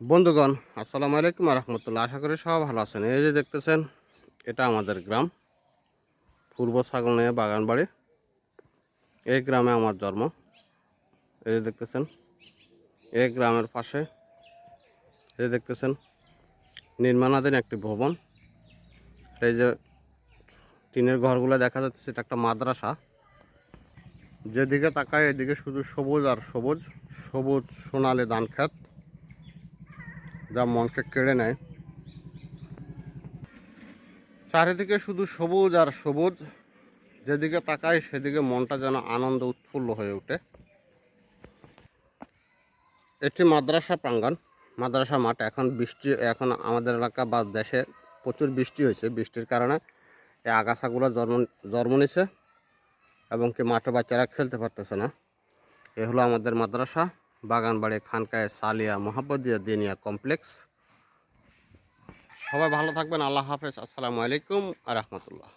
বন্ধুগণ, আসসালামু আলাইকুম রহমতুল্লাহ আশা করি সব ভালো আছেন। এই যে দেখতেছেন, এটা আমাদের গ্রাম, পূর্ব ছাগলনিয়া বাগান বাড়ি। এই গ্রামে আমার জন্ম। এই যে দেখতেছেন, এই গ্রামের পাশে, এই যে দেখতেছেন, নির্মাণাধীন একটি ভবন। এই যে টিনের ঘরগুলো দেখা যাচ্ছে এটা একটা মাদ্রাসা। যেদিকে তাকায় এদিকে শুধু সবুজ আর সবুজ সবুজ সোনালি ধান ক্ষেত। যা মনকে কেড়ে নেয়। চারিদিকে শুধু সবুজ আর সবুজ, যেদিকে তাকাই সেদিকে মনটা যেন আনন্দ উৎফুল্ল হয়ে ওঠে। এটি মাদ্রাসা প্রাঙ্গণ, মাদ্রাসা মাঠ। এখন বৃষ্টি, এখন আমাদের এলাকা বা দেশে প্রচুর বৃষ্টি হয়েছে। বৃষ্টির কারণে এই আগাছাগুলো জন্ম জন্ম নিছে এবং কি মাঠে বাচ্চারা খেলতে পারতেছে না। এ হলো আমাদের মাদ্রাসা। বাগানবাড়ি খানকায় সালিয়া মোহাম্মদিয়া দিনিয়া কমপ্লেক্স। সবাই ভালো থাকবেন, আল্লাহ হাফেজ, আসসালামু আলাইকুম আ রহমতুল্লাহ।